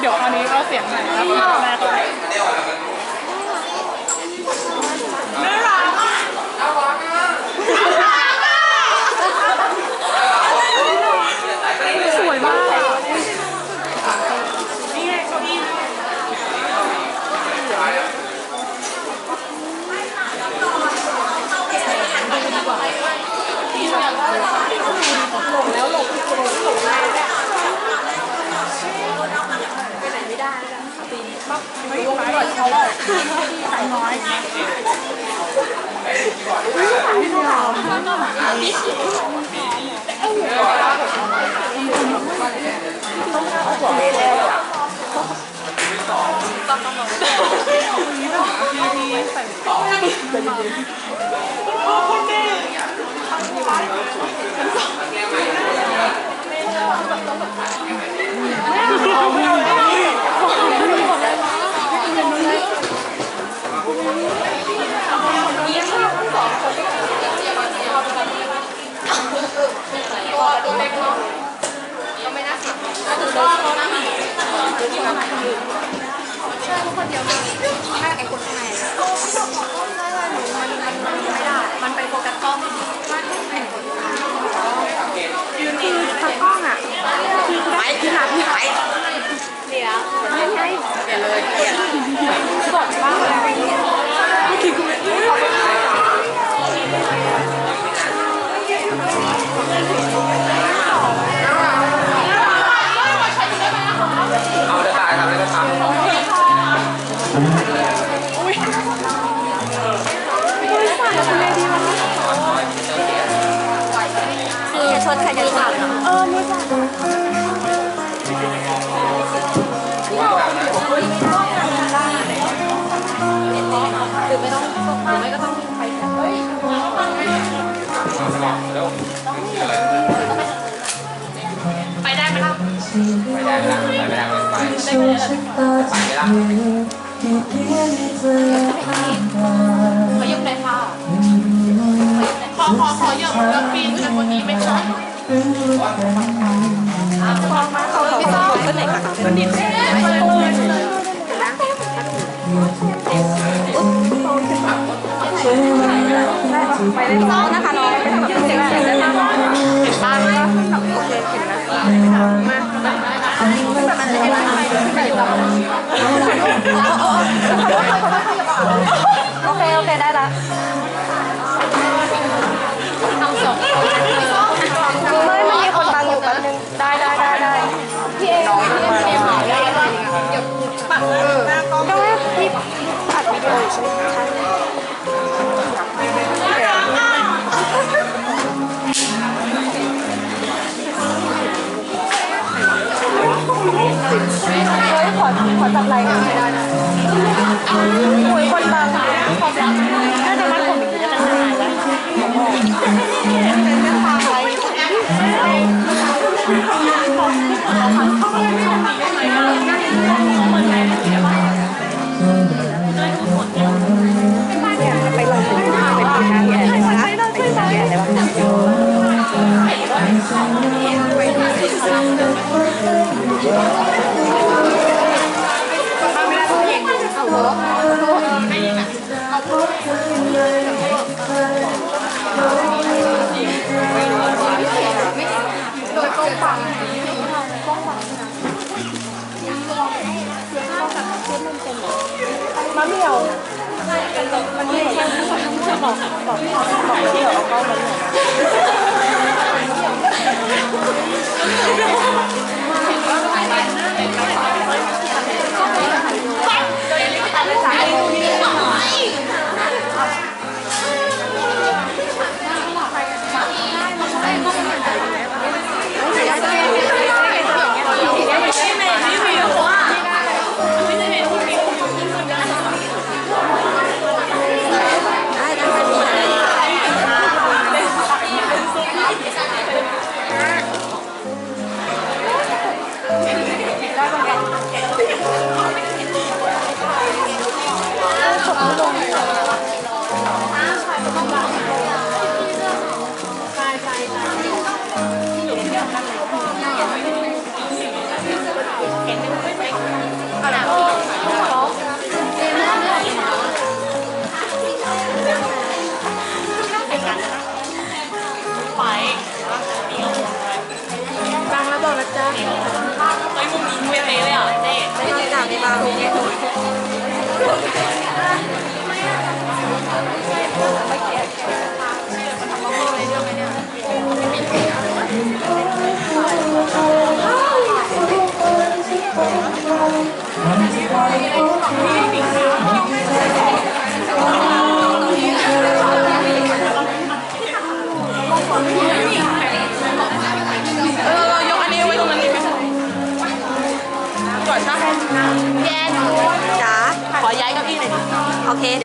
เดี๋ยวคราวนี้เอาเสียงใหม่แล้วก็แม่ก็ได้น่ารักอะสวยมากนี่ไงเก้าอี้ ไม่ ไหวเ今の日。 นใครจะสั่นเออมือสั่นหรือไม่ต้องหรือไม่ก็ต้องไปเฮ้ยแล้วไปได้ไหมล่ะไปได้ไหมล่ะไปไม่ได้ไปไปไม่ได้เขายกได้ค่ะขอขอขอหยกแล้วปีนกันบนนี้ไหมคะพี่ต้อมเป็นไหนคะมันดิบได้เลยไปเลยต้อมนะคะน้องไปทำแบบเสียงเสียงได้ไหมเห็นบ้างไหมโอ เคเห็นนะมาโอเค โอเค ได้ละ หล่หน่อยคนบังน่าจะมัดผมอีกจะหายแล้วเป็นเรื่องทางไปลงทุนไปทำงานแย่นะไปทำงานแย่ได้บ้างไม่ มะเมี่ยวมันไม่ใช่จะบอกบอกพี่เขาบอกเดี๋ยวเอากล้องมาเนี่ย เออยกอันนี้ไวตรงนั้นนี่ไม่ช่ก่แย่จ๋าขอย้ายก้าอี้หน่อยโอเค